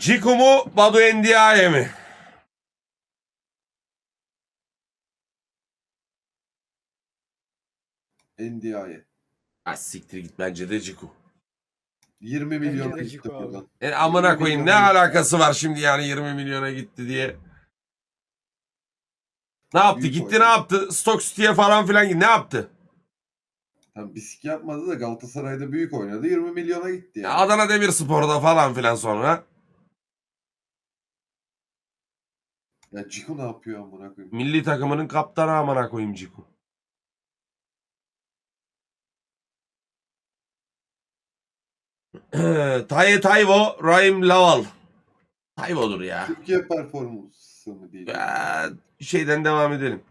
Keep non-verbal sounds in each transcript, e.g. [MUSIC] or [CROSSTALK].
Ciku mu Badu Endiaye mi? NDI'ye. Ha siktir git bence de Ciku. 20 milyon de gitti Ciku abi. buradan. E, amına 20 koyayım ne alakası var şimdi yani 20 milyona gitti diye. Ne yaptı? Büyük gitti ne yaptı? Stock City'ye falan filan gitti. Ne yaptı? Tam bisik yapmadı da Galatasaray'da büyük oynadı. 20 milyona gitti Ya yani. Adana Demirspor'da falan filan sonra. Ya Ciku ne yapıyor amına koyayım? Milli takımının kaptanı amına koyayım Ciku. [CLEARS THROAT] Taye Tayvo, Rahim Laval. Tayvo'dur ya. Türkiye performansı mı diyeceğim? Ya, Şeyden devam edelim.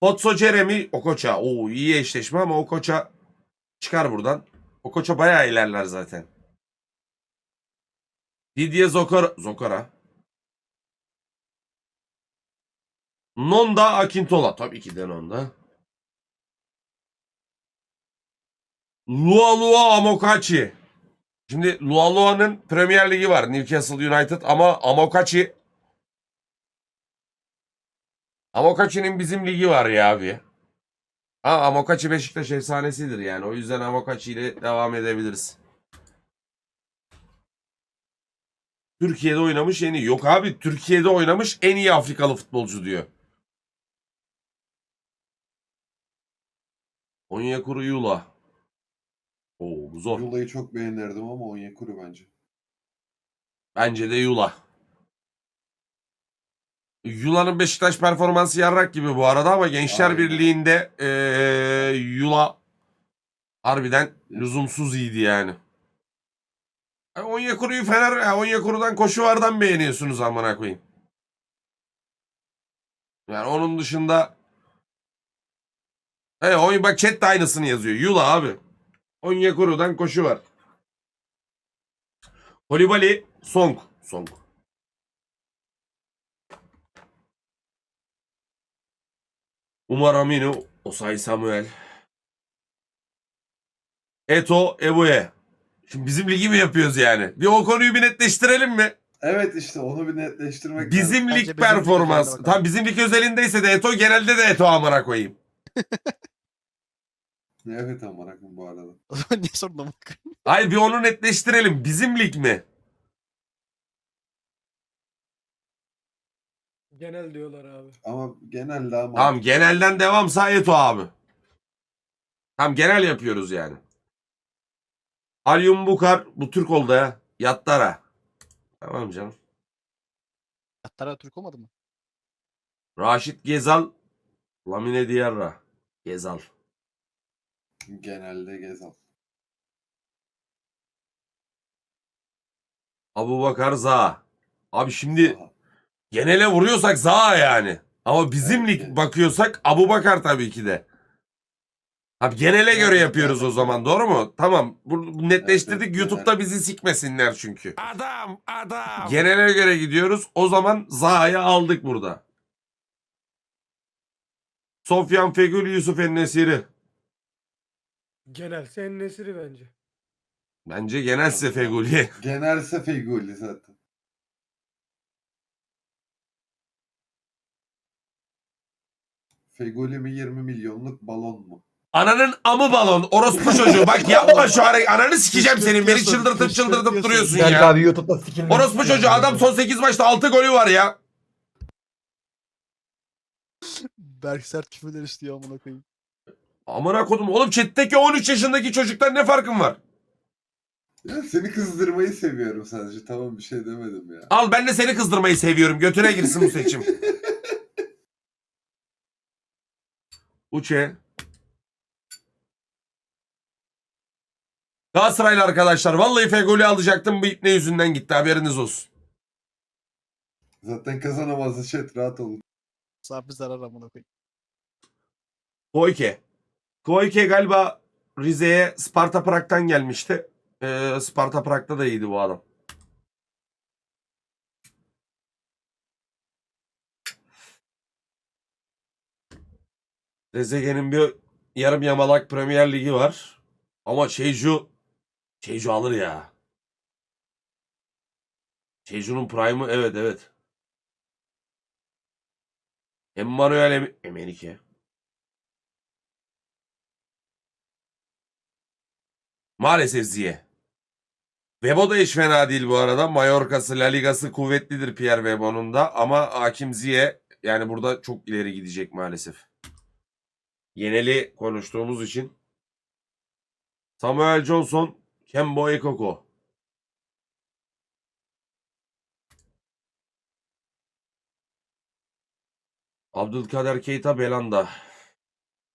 Potso Jeremy Okocha. Oo iyi eşleşme ama Okocha çıkar buradan. Okocha bayağı ilerler zaten. Didier Zokora. Zokora. Nonda Akintola. Tabii ki de Nonda. Lua Lua Amokachi. Şimdi Lua Lua'nın Premier Ligi var. Newcastle United ama Amokachi Amokachi'nin bizim ligi var ya abi. Ha Amokachi Beşiktaş efsanesidir yani. O yüzden Amokachi ile devam edebiliriz. Türkiye'de oynamış en iyi. Yok abi Türkiye'de oynamış en iyi Afrikalı futbolcu diyor. Onyekuru Yula. Oo bu zor. Yula'yı çok beğenirdim ama Onyekuru bence. Bence de Yula. Yula'nın Beşiktaş performansı yarrak gibi bu arada ama Gençler Aynen. Birliği'nde eee, Yula harbiden lüzumsuz iyiydi yani. E, Onyekuru'yu Fener, Onyekuru'dan Koşuvar'dan beğeniyorsunuz amına koyayım. Yani onun dışında He, oy bak chat de aynısını yazıyor. Yula abi. Onyekuru'dan koşu var. Kolibali Song. Song. Umar Aminu. Osay Samuel. Eto Ebuye. Şimdi bizim ligi mi yapıyoruz yani? Bir o konuyu bir netleştirelim mi? Evet işte onu bir netleştirmek Bizim Bence lig bizim lig performans. bakalım. Tam bizim lig özelindeyse de Eto genelde de Eto amına koyayım. [LAUGHS] Evet amına koyayım bu arada. O zaman niye sordun bak? Hayır bir onu netleştirelim. Bizim lig mi? Genel diyorlar abi. Ama genelde ama Tamam genelden devamsa Eto abi. Tamam genel yapıyoruz yani. Alyum Bukar bu Türk oldu ya. Yattara. Tamam canım. Hatta Türk olmadı mı? Raşit Gezal. Lamine Diarra. Gezal. Genelde Gezal. Abu Bakar Zaha. Abi şimdi Aha. genele vuruyorsak Zaha yani. Ama bizim Evet. lig bakıyorsak Abu Bakar tabii ki de. Abi genele göre Evet, yapıyoruz o evet. zaman doğru mu? Tamam. Bunu netleştirdik. Evet, YouTube'da bizi sikmesinler çünkü. Adam, adam. Genele göre gidiyoruz. O zaman Zaha'yı aldık burada. Sofyan Fegül, Yusuf Ennesiri. Genel senin nesiri bence. Bence genelse Fegül'ü. [LAUGHS] Genelse Feguli zaten. Feguli mi 20 milyonluk balon mu? Ananın amı balon. Orospu [LAUGHS] çocuğu. Bak yapma şu hareket. Ananı sikeceğim senin. Beni çıldırtıp çıldırtıp duruyorsun Berk ya. abi YouTube'da Orospu çocuğu. Adam son 8 maçta 6 golü var ya. Berk sert küfürler istiyor amına koyayım. Amına kodum. Oğlum chat'teki 13 yaşındaki çocuktan ne farkın var? Ya seni kızdırmayı seviyorum sadece. Tamam bir şey demedim ya. Al ben de seni kızdırmayı seviyorum. Götüne girsin bu seçim. [LAUGHS] Uçe. Galatasaraylı arkadaşlar. Vallahi Fegoli alacaktım. Bu ipne yüzünden gitti. Haberiniz olsun. Zaten kazanamazdı chat rahat olun. Safi zarar amına koyayım. Koike. Koike galiba Rize'ye Sparta Prag'dan gelmişti. Ee, Sparta Prag'da da iyiydi bu adam. Rezege'nin bir yarım yamalak Premier Ligi var. Ama Çeycu Çeycu alır ya. Jeju'nun Prime'ı evet evet. Emmanuel Em. Maalesef Ziye. Webo da hiç fena değil bu arada. Mallorca'sı, La Liga'sı kuvvetlidir Pierre Webo'nun da. Ama Hakim Ziye yani burada çok ileri gidecek maalesef. Yeneli konuştuğumuz için. Samuel Johnson, Kembo Ekoko. Abdülkader Keita Belanda.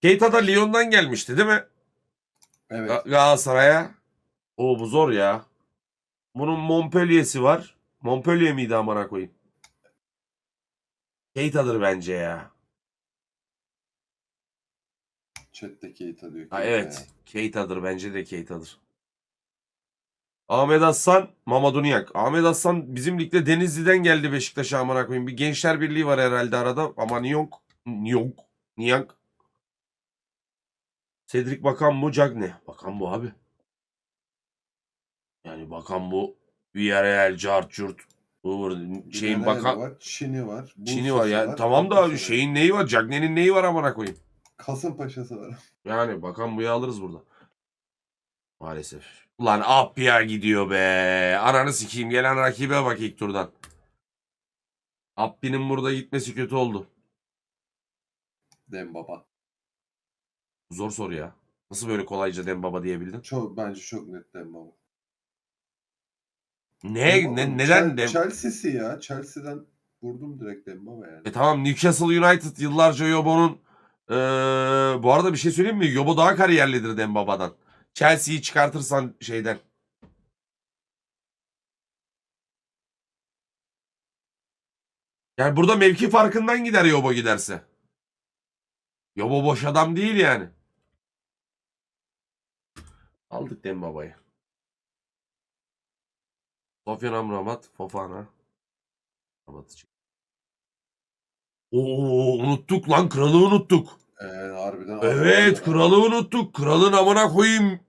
Keita da Lyon'dan gelmişti değil mi? Evet. Ga- Galatasaray'a. O bu zor ya. Bunun Montpellier'si var. Montpellier miydi amına koyayım? Keita'dır bence ya. Chat'te Keita diyor. Ha, Keita evet. Keita'dır bence de Keita'dır. Ahmet Aslan, Mamadou Niyak. Ahmet Aslan bizim ligde Denizli'den geldi Beşiktaş'a amına koyayım. Bir Gençler Birliği var herhalde arada ama Niyonk. Niyonk. Niyank. Cedric Bakan bu Cagne. Bakan bu abi. Yani Bakan bu. Villarreal, Bir şeyin bakan. var? Çin'i var. Çin'i var ya. Tamam da var. şeyin neyi var? Cagne'nin neyi var amına koyayım? Kasımpaşa'sı var. [LAUGHS] Yani bakan buyu alırız burada. Maalesef. Ulan Appia gidiyor be. Ananı sikeyim. Gelen rakibe bak ilk turdan. Appi'nin burada gitmesi kötü oldu. Dembaba. Zor soru ya. Nasıl böyle kolayca Dembaba diyebildin? Çok, bence çok net Dembaba. Ne, Dembaba ne neden Dem Chelsea'si ya. Chelsea'den vurdum direkt Dembaba yani. E tamam Newcastle United yıllarca Yobo'nun eee, bu arada bir şey söyleyeyim mi? Yobo daha kariyerlidir Dembaba'dan. Chelsea'yi çıkartırsan şeyden. Yani burada mevki farkından gider Yobo giderse. Yobo boş adam değil yani. Aldık Dembaba'yı. Sofyan Amrabat, Fofana. Amrabat'ı Oo unuttuk lan kralı unuttuk. Ee, harbiden. Evet kralı unuttuk. Kralın amına koyayım.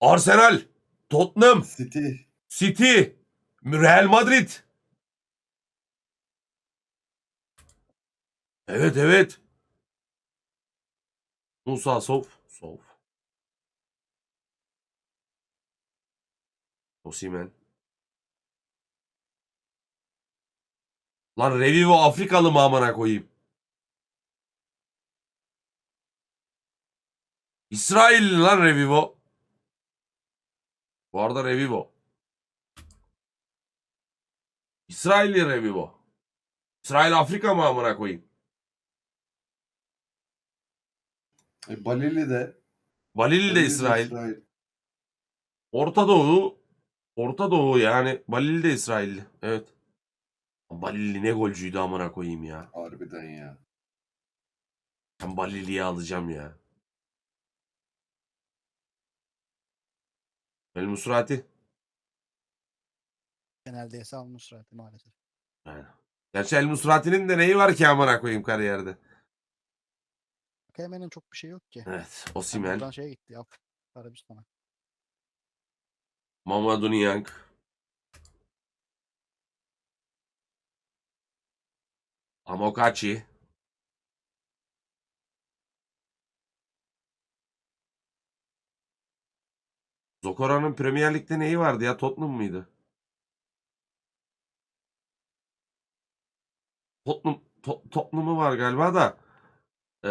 Arsenal, Tottenham, City. City, Real Madrid. Evet evet. Musa Sov. Sov. Osimen. Lan Revivo Afrikalı mı amına koyayım? İsrailli lan Revivo. Bu arada Revivo. İsrailli Revivo. İsrail Afrika mı amına koyayım? E, Balili de. Balili de Balili İsrail. Orta Doğu. Orta Doğu yani. Balili de İsrailli. Evet. Balili ne golcüydü amına koyayım ya. Harbiden ya. Ben Balili'yi alacağım ya. El Musrati. Genelde almış zaten maalesef. Yani. Gerçi El Musrati'nin de neyi var ki amına koyayım kariyerde. KM'nin çok bir şey yok ki. Evet. Yani Osimen. buradan şeye gitti ya. Arabistan'a. Mamadou Niang. Amokachi. Zokora'nın Premier Lig'de neyi vardı ya? Tottenham mıydı? Tottenham, To- Tottenham'ı var galiba da. Ee,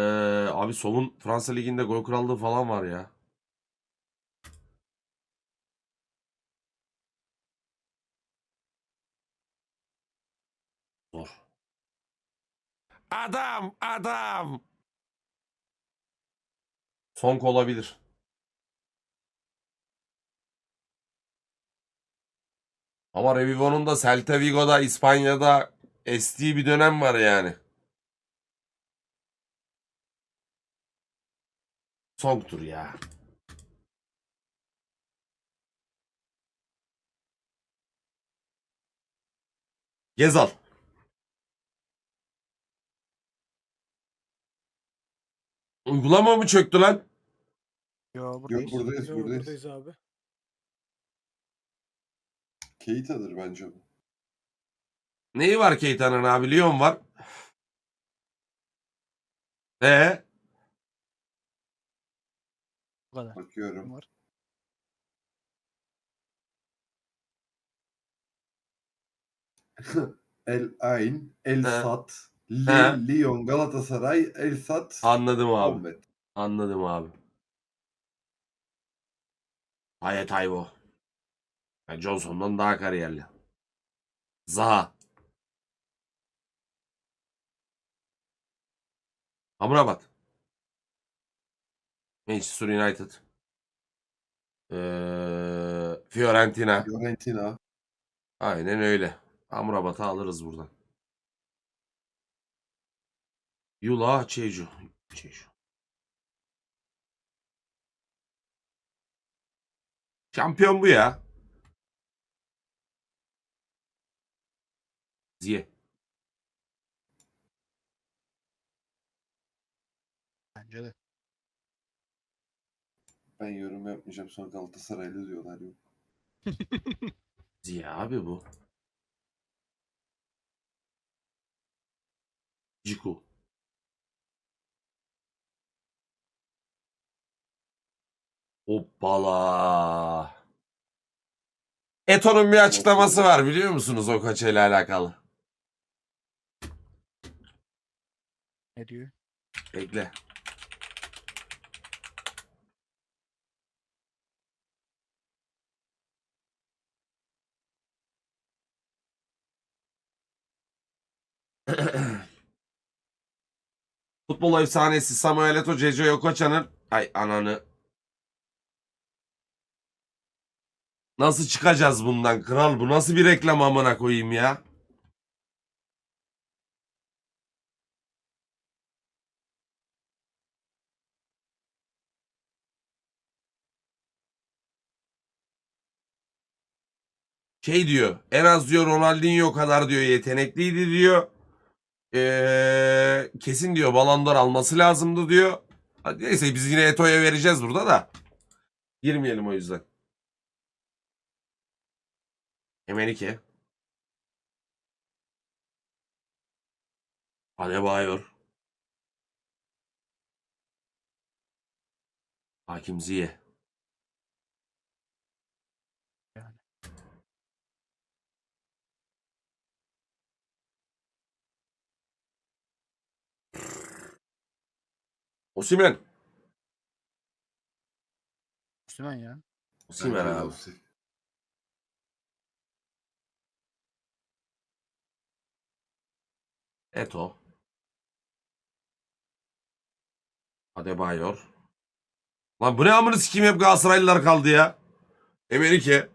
abi Sol'un Fransa Ligi'nde gol krallığı falan var ya. Zor. Adam, adam. Sonk olabilir. Ama Revivo'nun da Celta Vigo'da, İspanya'da estiği bir dönem var yani. Sonk'tur ya. Gezal. Uygulama mı çöktü lan? Yo buradayız. Yok buradayız Yo, buradayız. buradayız abi. Keita'dır bence bu. Neyi var Keita'nın abi? Lyon var. E Bu kadar. Bakıyorum. Var. [LAUGHS] El Ain, El He. Sat, He. Lille, Lyon, Galatasaray, El Sat, anladım abi. Ahmet. Anladım abi. Hayat Ayvo. Yani Johnson'dan daha kariyerli. Zaha. Amrabat. Manchester United. Ee, Fiorentina. Fiorentina. Aynen öyle. Amrabat'ı alırız buradan. Yula Çeju. Çeju. Şampiyon bu ya. Ziye. Bence de. Ben yorum yapmayacağım. Sonra Galatasaraylı diyorlar. Yok. [LAUGHS] Ziye abi bu. Ciku. Hoppala. Eto'nun bir açıklaması var biliyor musunuz o koçayla alakalı? Ne diyor? Bekle. [CLEARS THROAT] Futbol efsanesi Samuel Eto'o Ceco Yokoça'nın ay ananı Nasıl çıkacağız bundan kral bu nasıl bir reklam amına koyayım ya? şey diyor. En az diyor Ronaldinho kadar diyor yetenekliydi diyor. Ee, kesin diyor Ballon d'Or alması lazımdı diyor. Neyse biz yine Eto'ya vereceğiz burada da. Girmeyelim o yüzden. Emenike. Adebayor. Hakim Ziye. Yani. Osimhen. Müslüman ya. De abi. Eto. Adebayor. Lan bu ne amını sikeyim hep Galatasaraylılar kaldı ya. Emenike.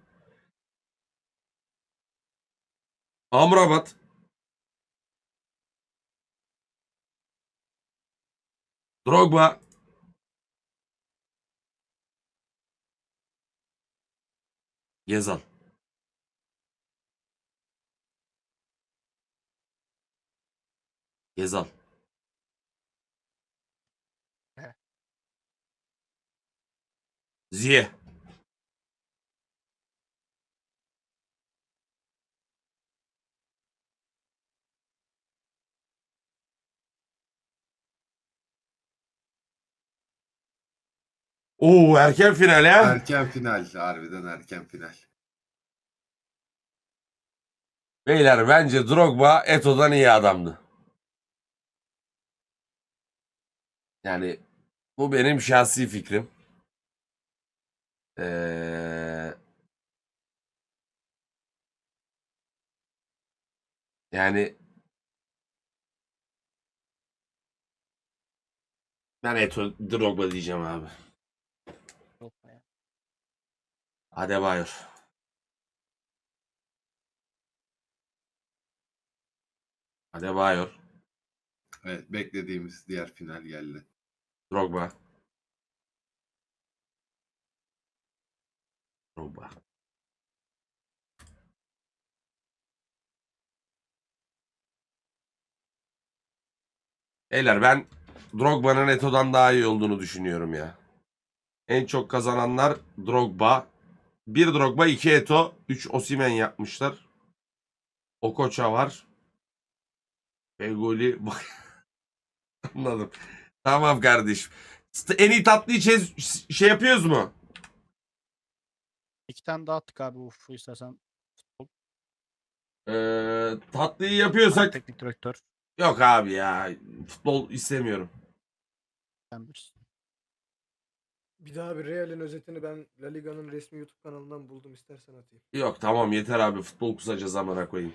Amrabat. Drogba. Gezal. Gezal. Ziye. Oo erken final ya. Erken final. Harbiden erken final. Beyler bence Drogba Eto'dan iyi adamdı. Yani bu benim şahsi fikrim. Ee, yani ben Eto Drogba diyeceğim abi. Adebayor. Adebayor. Evet beklediğimiz diğer final geldi. Drogba. Drogba. Beyler ben Drogba'nın Eto'dan daha iyi olduğunu düşünüyorum ya. En çok kazananlar Drogba. Bir Drogba, iki Eto, üç Osimhen yapmışlar. Okocha var. Fegoli [LAUGHS] bak. Anladım. Tamam kardeşim. En iyi tatlıyı çez- şey yapıyoruz mu? İki tane daha attık abi uf istersen. Futbol. Ee, tatlıyı yapıyorsak Teknik direktör. yok abi ya. Futbol istemiyorum. Sen bilirsin. Bir daha bir Real'in özetini ben La Liga'nın resmi YouTube kanalından buldum istersen atayım. Yok tamam yeter abi futbol kusacağız amına koyayım.